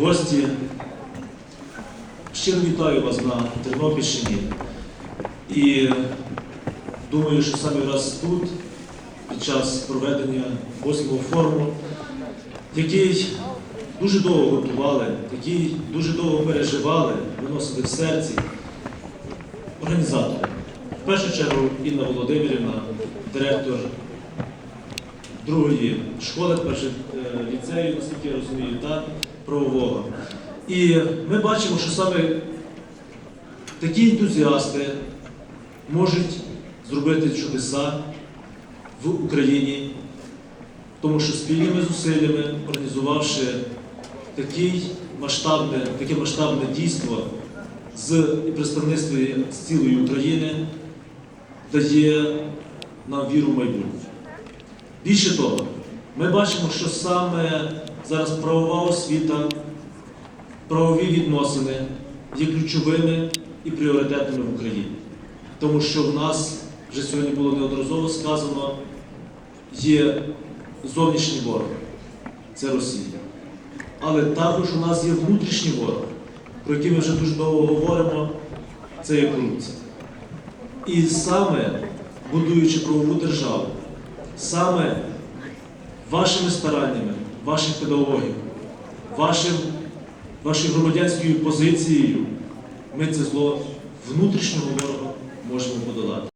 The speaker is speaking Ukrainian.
гості. Щиро вітаю вас на Тернопільщині. І думаю, що саме раз тут, під час проведення восьмого форуму, який дуже довго готували, який дуже довго переживали, виносили в серці організатори. В першу чергу Інна Володимирівна, директор другої школи, першої е, ліцею, наскільки я розумію, та правового. І ми бачимо, що саме такі ентузіасти можуть зробити чудеса в Україні, тому що спільними зусиллями, організувавши такий масштабне, таке масштабне дійство з і представництвом з цілої України, дає нам віру в майбутнє. Більше того, ми бачимо, що саме зараз правова освіта, правові відносини є ключовими і пріоритетними в Україні. Тому що в нас вже сьогодні було неодноразово сказано, є зовнішній ворог це Росія. Але також у нас є внутрішній ворог, про який ми вже дуже довго говоримо, це є корупція. І саме будуючи правову державу, саме вашими стараннями, ваших педагогів, вашим, вашою громадянською позицією ми це зло внутрішнього ворога можемо подолати.